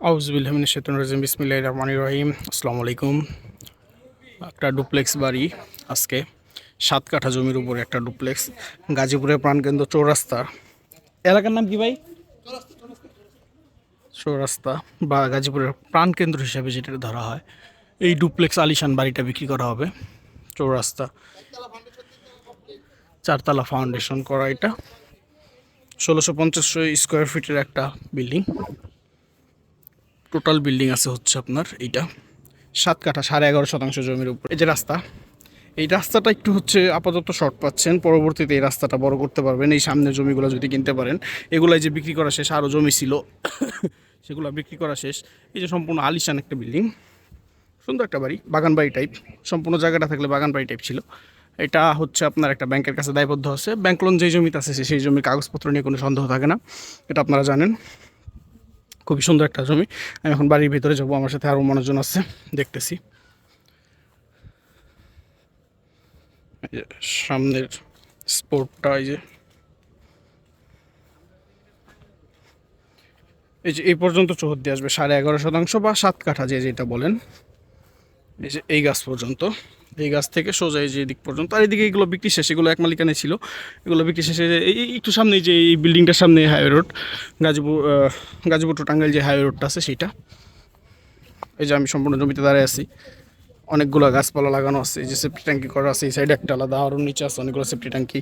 আউজবিল্লামিন বিসমিল্লাহ রহমান রহিম। আসসালামু আলাইকুম। একটা ডুপ্লেক্স বাড়ি আজকে, সাত কাঠা জমির উপরে একটা ডুপ্লেক্স গাজীপুরের প্রাণকেন্দ্র চৌরাস্তা। এলাকার নাম কি ভাই? চৌরাস্তা বা গাজীপুরের প্রাণকেন্দ্র হিসাবে যেটা ধরা হয়। এই ডুপ্লেক্স আলিশান বাড়িটা বিক্রি করা হবে। চৌরাস্তা। চারতলা ফাউন্ডেশন করা এটা। ষোলোশো পঞ্চাশ স্কোয়ার ফিটের একটা বিল্ডিং। টোটাল বিল্ডিং আছে হচ্ছে আপনার এইটা। সাত কাঠা, সাড়ে এগারো শতাংশ জমির উপর। এই যে রাস্তা, এই রাস্তাটা একটু হচ্ছে আপাতত শর্ট পাচ্ছেন। পরবর্তীতে এই রাস্তাটা বড় করতে পারবেন। এই সামনের জমিগুলো যদি কিনতে পারেন, এগুলাই যে বিক্রি করা শেষ আরও জমি ছিল, সেগুলো বিক্রি করা শেষ। এই যে সম্পূর্ণ আলিশান একটা বিল্ডিং। সুন্দর একটা বাড়ি, বাগান বাড়ি টাইপ সম্পূর্ণ জায়গাটা থাকলে বাগান বাড়ি টাইপ ছিল। এটা হচ্ছে আপনার একটা ব্যাংকের কাছে দায়বদ্ধ আছে। ব্যাংক লোন যেই জমিতে আছে সেই জমির কাগজপত্র নিয়ে কোনো সন্দেহ থাকে না। এটা আপনারা জানেন। খুবই সুন্দর একটা জমি। আমি এখন বাড়ির ভিতরে যাব, আমার সাথে আরও মানুষজন আছে, দেখতেছি। সামনের স্পোর্টটা এই যে। এই যে এই পর্যন্ত চৌহদ্দি আসবে সাড়ে এগারো শতাংশ বা সাত কাঠা যে যেটা বলেন। এই যে এই গাছ পর্যন্ত। এই গাছ থেকে সোজা এই যে দিক পর্যন্ত। আর এদিকে এগুলো বিক্রি শেষ, এগুলো এক মালিকানে ছিল। এগুলো বিক্রি শেষে এই একটু সামনে যে এই বিল্ডিংটার সামনে highway road, Gazipur Gazipur to Tangail যে হাইওয়ে রোডটা আছে সেইটা এই যে আমি সম্পূর্ণ জমিতে দাঁড়িয়ে আছি। অনেকগুলো গাছপালা লাগানো আছে, এই যে সেফটি ট্যাঙ্কি করা আছে, এই সাইডে একটা আলাদা আরও নিচে আছে অনেকগুলো সেফটি ট্যাঙ্কি।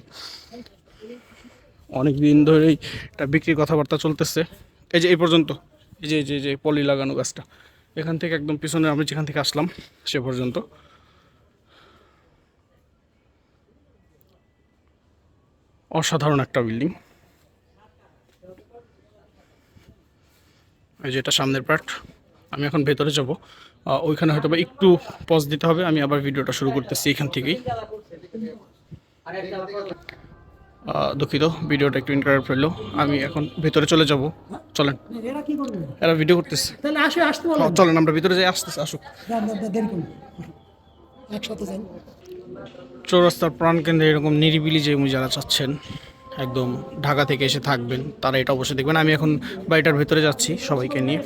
অনেক দিন ধরেই এটা বিক্রির কথাবার্তা চলতেছে। এই যে এই পর্যন্ত এই যে এই যে পলি লাগানো গাছটা। এখান থেকে একদম পিছনে আমি যেখান থেকে আসলাম, সে পর্যন্ত। অসাধারণ একটা বিল্ডিং। এই যে এটা সামনের পার্ট আমি এখন ভেতরে যাব। ওইখানে হয়তো বা একটু পজ দিতে হবে। আমি আবার ভিডিওটা শুরু করতেছি এখান থেকেই। দুঃখিত ভিডিওটা একটু ইনকারেক্ট হইল আমি এখন ভেতরে চলে যাব। চলেন। এরা ভিডিও করতেছে। তাহলে আসে আসতে চলেন আমরা ভিতরে যাই আসতেছে আসুক। যান, যান, যান, দেরি করুন একসাথে যান চৌরাস্তার প্রাণকেন্দ্রে এরকম নিরিবিলি জমি যারা চাচ্ছেন একদম ঢাকা থেকে এসে থাকবেন তারা এটা অবশ্যই দেখবেন। আমি এখন বাড়িটার ভেতরে যাচ্ছি সবাইকে নিয়ে।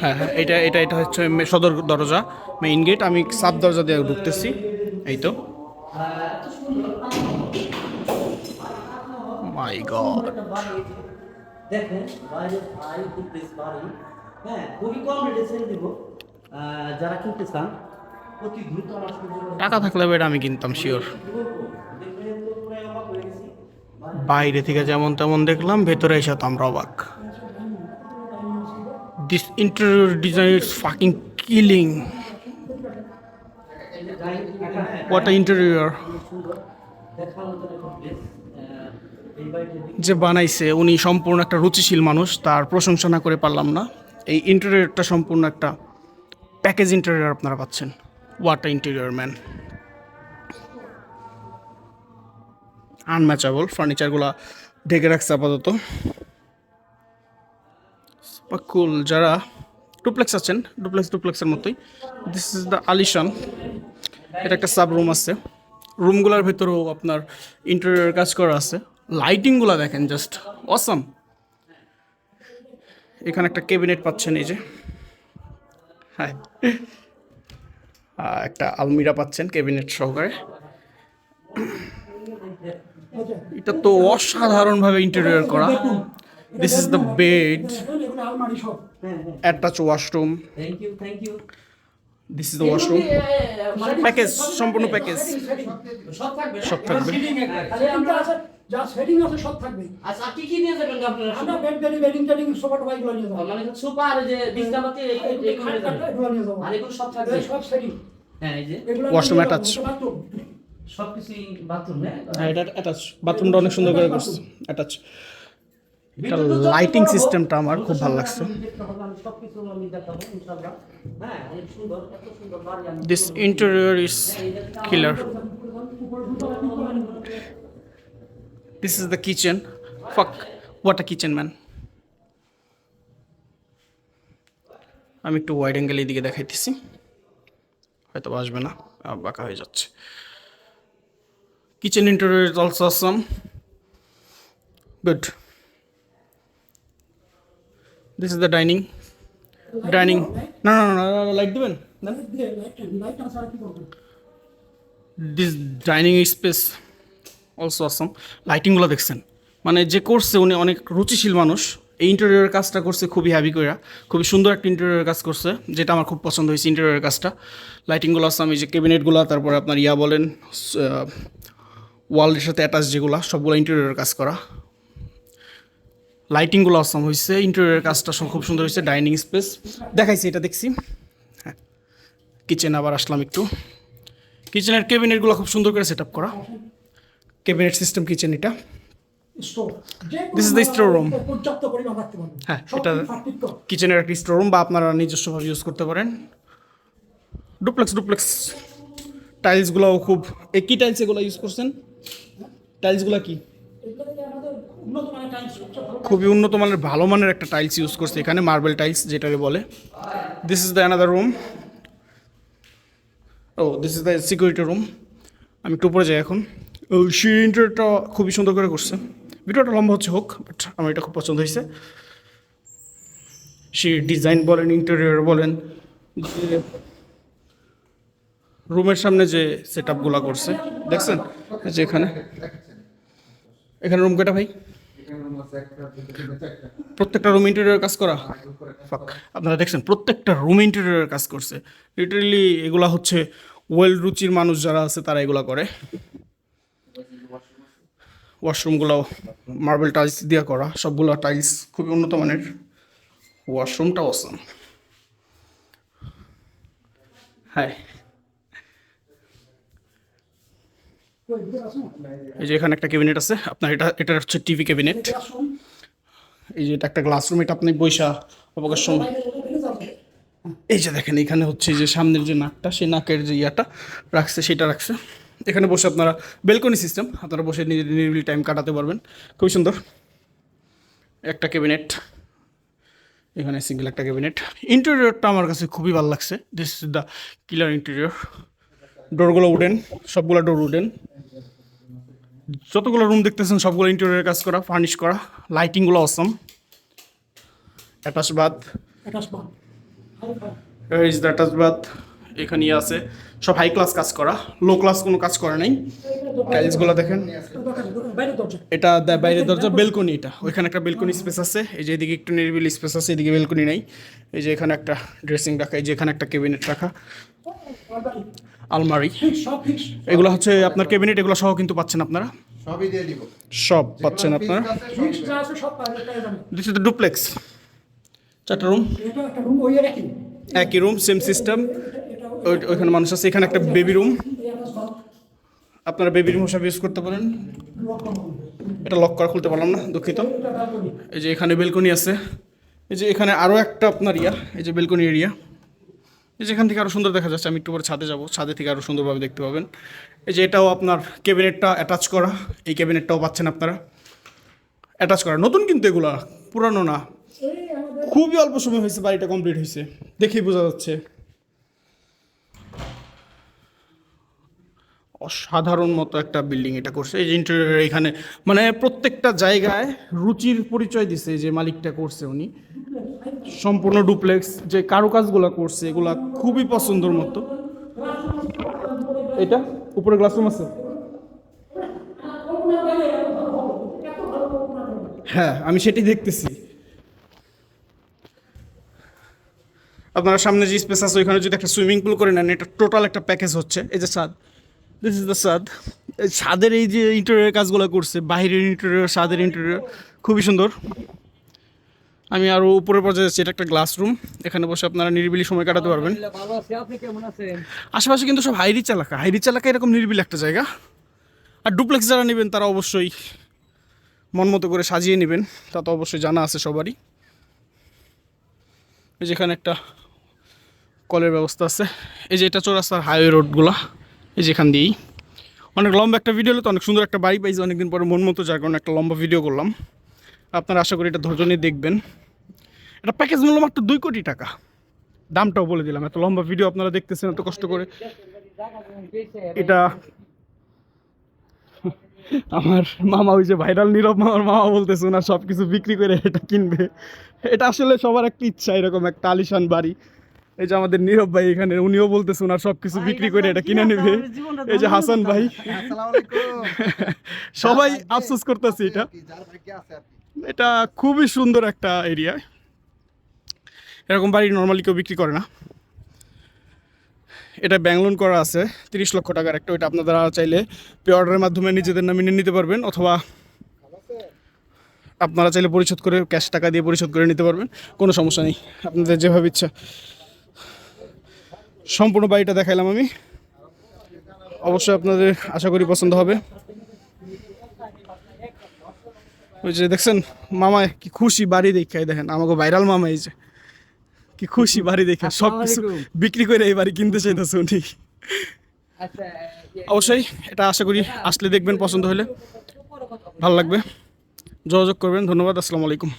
হ্যাঁ হ্যাঁ এটা এটা এটা হচ্ছে সদর দরজা মেইন গেট আমি সাব দরজা দিয়ে ঢুকতেছি এই তো। মাই গড দেখেন ভাই হ্যাঁ খুবই কম রেটে ছেড়ে দিব। যারা কিনতে চান অতি দ্রুত আমার টাকা থাকলে এটা আমি কিনতাম শিওর বাইরে থেকে যেমন তেমন দেখলাম ভেতরে এসে তো আমরা অবাক। This interior design is fucking killing what interior দেখার মতো প্লেস এই বাড়িটা যে বানাইছে, উনি সম্পূর্ণ একটা রুচিশীল মানুষ, তার প্রশংসা না করে পারলাম না। এই ইন্টেরিয়রটা সম্পূর্ণ একটা প্যাকেজ ইন্টেরিয়র আপনারা পাচ্ছেন। ওয়াটার ইন্টেরিয়র ম্যান আনম্যাচাবল ফার্নিচারগুলো ঢেকে রাখছে আপাতত। কুল যারা ডুপ্লেক্স আছেন ডুপ্লেক্স ডুপ্লেক্সের মতোই। দিস ইজ দ্য আলিশান এটা একটা সাব রুম আছে রুমগুলোর ভেতরেও আপনার ইন্টেরিয়র কাজ করা আছে। লাইটিংগুলো দেখেন জাস্ট অসাম এখানে একটা ক্যাবিনেট পাচ্ছেন, এই যে। হ্যাঁ একটা আলমিরা পাচ্ছেন ক্যাবিনেট সহকারে। এটা তো অসাধারণভাবে ইন্টেরিয়র করা। This is the bed attach washroom this is the washroom package সম্পূর্ণ প্যাকেজ সব থাকবে। যা সেটিং আছে সব থাকবে আচ্ছা কি কি নিয়ে যাবেন আপনারা আমরা বেড বেডি বেডিং টেডিং সোফা টোফা এগুলো নিয়ে যাব মানে সুপার যে বিছনাপাতি নিয়ে এগুলো নিয়ে যাব আর এগুলো সব থাকবে সব সেটিং হ্যাঁ এই যে attach. সবকিছু বাথরুম হ্যাঁ হ্যাঁ এটা অ্যাটাচ বাথরুমটা অনেক সুন্দর করে করছে অ্যাটাচ এটা লাইটিং সিস্টেমটা আমার খুব ভালো লাগছে সবকিছু আমি দেখাবো ইনশাআল্লাহ হ্যাঁ অনেক সুন্দর এত সুন্দর বাড়ি আমি this interior is killer this is the kitchen fuck what a kitchen man আমি একটু ওয়াইড অ্যাঙ্গেল এই দিকে দেখাইতেছি। হয়তো আসবে না। বাঁকা হয়ে যাচ্ছে। Kitchen interior is also awesome good this is the dining dining না না না লাইট দেবেন? This dining space also awesome লাইটিংগুলো দেখছেন। মানে যে করছে উনি অনেক রুচিশীল মানুষ। এই ইন্টেরিয়র কাজটা করছে খুবই হ্যাভি করে খুবই সুন্দর একটা ইন্টেরিয়র কাজ করছে, যেটা আমার খুব পছন্দ হয়েছে ইন্টেরিয়র কাজটা। লাইটিংগুলো আসাম এই যে ক্যাবিনেটগুলো তারপরে আপনার ইয়া বলেন ওয়ালের সাথে অ্যাটাচ যেগুলো, সবগুলো ইন্টেরিয়র কাজ করা। লাইটিংগুলো আসাম হয়েছে ইন্টেরিয়র কাজটা সব খুব সুন্দর হয়েছে ডাইনিং স্পেস দেখাইছি, এটা দেখছি। হ্যাঁ কিচেন আবার আসলাম একটু। কিচেনের ক্যাবিনেটগুলো খুব সুন্দর করে সেট আপ করা। ক্যাবিনেট সিস্টেম কিচেন এটা। দিস This দ্য স্টোর পারবেন হ্যাঁ, এটা- কিচেনের একটি স্টোর রুম বা আপনারা নিজস্বভাবে ইউজ করতে পারেন। ডুপ্লেক্স ডুপ্লেক্স টাইলসগুলোও খুব একই টাইলস এগুলো ইউজ করছেন? টাইলসগুলো কি? খুবই উন্নত মানের ভালো মানের একটা টাইলস ইউজ করছে এখানে মার্বেল টাইলস যেটাকে বলে। This is the another room O this is the security room আমি একটু উপরে যাই এখন। ইন্টারটা খুবই সুন্দর করে করছে। ভিডিওটা লম্বা হচ্ছে হোক বাট আমার এটা খুব পছন্দ হয়েছে। সে ডিজাইন বলেন ইন্টেরিয়র বলেন, যে রুমের সামনে যে সেট আপগুলো করছে। দেখছেন? যে এখানে। এখানে রুম কয়টা ভাই? প্রত্যেকটা রুম ইন্টেরিয়র কাজ করা. আপনারা দেখছেন, প্রত্যেকটা রুম ইন্টেরিয়র কাজ করছে। লিটারেলি এগুলা হচ্ছে ওয়েল রুচির মানুষ যারা আছে, তারা এগুলা করে। ওয়াশরুমগুলো মার্বেল টাইলস দিয়ে করা, সবগুলো টাইলস খুবই উন্নত মানের। ওয়াশরুমটা অসাম হ্যাঁ এই যে এখানে একটা ক্যাবিনেট আছে, আপনার এটা এটা হচ্ছে টিভি ক্যাবিনেট এই যে এটা একটা গ্লাস রুম এটা আপনি বৈশা অবকাশ সময় এই যে দেখেন, এখানে হচ্ছে যে সামনের যে নাকটা, সেই নাকের যে ইয়াটা রাখছে, সেটা রাখছে। এখানে বসে আপনারা বেলকনি সিস্টেম আপনারা বসে নিজের নিরিবিলি টাইম কাটাতে পারবেন। খুবই সুন্দর। একটা ক্যাবিনেট এখানে সিঙ্গেল একটা ক্যাবিনেট ইন্টেরিয়রটা আমার কাছে খুবই ভালো লাগছে। This is the killer interior ডোরগুলো wooden সবগুলো ডোর উডেন যতগুলো রুম দেখতেছেন সবগুলো ইন্টেরিয়র কাজ করা ফার্নিশ করা। লাইটিংগুলো অসম অ্যাটাচ বাথ এটা আসবান ইজ দ্যাট আস বাদ এখানে আছে। সব হাই ক্লাস কাজ করা লো ক্লাস কোনো কাজ করা নাই। টাইলসগুলো দেখেন। এটা বাইরের দরজা বেলকনি এটা। ওইখানে একটা বেলকনি স্পেস আছে। এই যে এদিকে একটু নিরিবিলি স্পেস আছে এদিকে বেলকনি নাই। এই যে এখানে একটা ড্রেসিং রাখা এই যে এখানে একটা ক্যাবিনেট রাখা। আলমারি। এগুলো হচ্ছে আপনার ক্যাবিনেট এগুলো সহ কিন্তু পাচ্ছেন আপনারা। সবই দিয়ে দিব। সব পাচ্ছেন আপনারা। ফিক্স যা আছে সব পাওয়া যাবে দিস ইজ দ্য ডুপ্লেক্স চারটা রুম এটা একটা রুম ওই একই। একই রুম সেম সিস্টেম ওইখানে মানুষ আছে। এখানে একটা বেবি রুম আপনারা বেবি রুম হিসাবে ইউজ করতে পারেন। এটা লক করা খুলতে পারলাম না, দুঃখিত। এই যে এখানে বেলকনি আছে। এই যে এখানে আরও একটা আপনার ইয়া, এই যে বেলকনি এরিয়া এই যে এখান থেকে আরও সুন্দর দেখা যাচ্ছে। আমি একটু পরে ছাদে যাব। ছাদে থেকে আরও সুন্দরভাবে দেখতে পাবেন। এই যে এটাও আপনার ক্যাবিনেটটা অ্যাটাচ করা। এই ক্যাবিনেটটাও পাচ্ছেন আপনারা। অ্যাটাচ করা। নতুন কিন্তু এগুলা। পুরানো না। খুবই অল্প সময় হয়েছে, বাড়িটা কমপ্লিট হয়েছে। দেখেই বোঝা যাচ্ছে। অসাধারণ মতো একটা বিল্ডিং এটা করছে। এই যে ইন্টেরিয়র এখানে মানে প্রত্যেকটা জায়গায় রুচির পরিচয় দিছে যে মালিকটা করছে উনি। সম্পূর্ণ ডুপ্লেক্স যে কারুকাজগুলো করছে, এগুলা খুবই পছন্দর মতো। এটা? উপরে ক্লাসরুম আছে? হ্যাঁ আমি সেটাই দেখতেছি। আপনারা সামনে যে স্পেস আছে, ওইখানে যদি একটা সুইমিং পুল করে নেন, এটা টোটাল একটা প্যাকেজ হচ্ছে। এই যে ছাদ। দিস ইজ দ্য সাদ এই ছাদের এই যে ইন্টেরিয়র কাজগুলো করছে বাইরের ইন্টেরিয়র ছাদের ইন্টেরিয়র খুবই সুন্দর। আমি আরও উপরের পর্যায়ে যাচ্ছি এটা একটা গ্লাস রুম এখানে বসে আপনারা নিরিবিলি সময় কাটাতে পারবেন। আপনি কেমন আছেন? আশেপাশে কিন্তু সব হাইরিচ এলাকা। হাইরিচ এলাকা এরকম নিরিবিলি একটা জায়গা। আর ডুপ্লেক্স যারা নেবেন তারা অবশ্যই মন মতো করে সাজিয়ে নেবেন। তা তো অবশ্যই জানা আছে সবারই। এই যেখানে একটা কলের ব্যবস্থা আছে। এই যে এটা চৌরাস্তার হাইওয়ে রোডগুলা এই যেখান দিয়েই। অনেক লম্বা একটা ভিডিও হলো তো, অনেক সুন্দর একটা বাড়ি পাইছি অনেকদিন পরে মন মতো, যার কারণে একটা লম্বা ভিডিও করলাম। আপনারা আশা করি এটা ধৈর্য নিয়ে দেখবেন। এটা প্যাকেজ মূল্য মাত্র দুই কোটি টাকা। দামটাও বলে দিলাম, এত লম্বা ভিডিও আপনারা দেখতেছেন, এত কষ্ট করে। এটা আমার মামা, ওই যে ভাইরাল নীরব মামার মামা বলতেছে না সব কিছু বিক্রি করে এটা কিনবে। এটা আসলে সবার একটা ইচ্ছা, এরকম একটা আলিশান বাড়ি। এই যে আমাদের নীরব ভাই এখানে উনিও বলতেছে ওনার সবকিছু বিক্রি করে এটা কিনে নেবে। এই যে হাসান ভাই। সবাই আফসোস করতেছে এটা। এটা খুবই সুন্দর একটা এরিয়া এরকম বাড়ি নর্মালি কেউ বিক্রি করে না। এটা ব্যাংক লোন করা আছে তিরিশ লক্ষ টাকার একটা ওইটা আপনারা চাইলে পে অর্ডারের মাধ্যমে নিজেদের নামে নিয়ে নিতে পারবেন অথবা আপনারা চাইলে পরিশোধ করে ক্যাশ টাকা দিয়ে পরিশোধ করে নিতে পারবেন কোনো সমস্যা নেই। আপনাদের যেভাবে ইচ্ছা। সম্পূর্ণ বাড়িটা দেখাইলাম আমি। অবশ্যই আপনাদের আশা করি পছন্দ হবে। ওই যে দেখছেন মামা কি খুশি বাড়ি দেখে এই দেখেন আমাকে ভাইরাল মামা এই যে। কি খুশি বাড়ি দেখে সব কিছু বিক্রি করে এই বাড়ি কিনতে চাইতেছে উনি। অবশ্যই এটা আশা করি আসলে দেখবেন পছন্দ হলে। ভালো লাগবে। যোগাযোগ করবেন ধন্যবাদ আসসালামু আলাইকুম।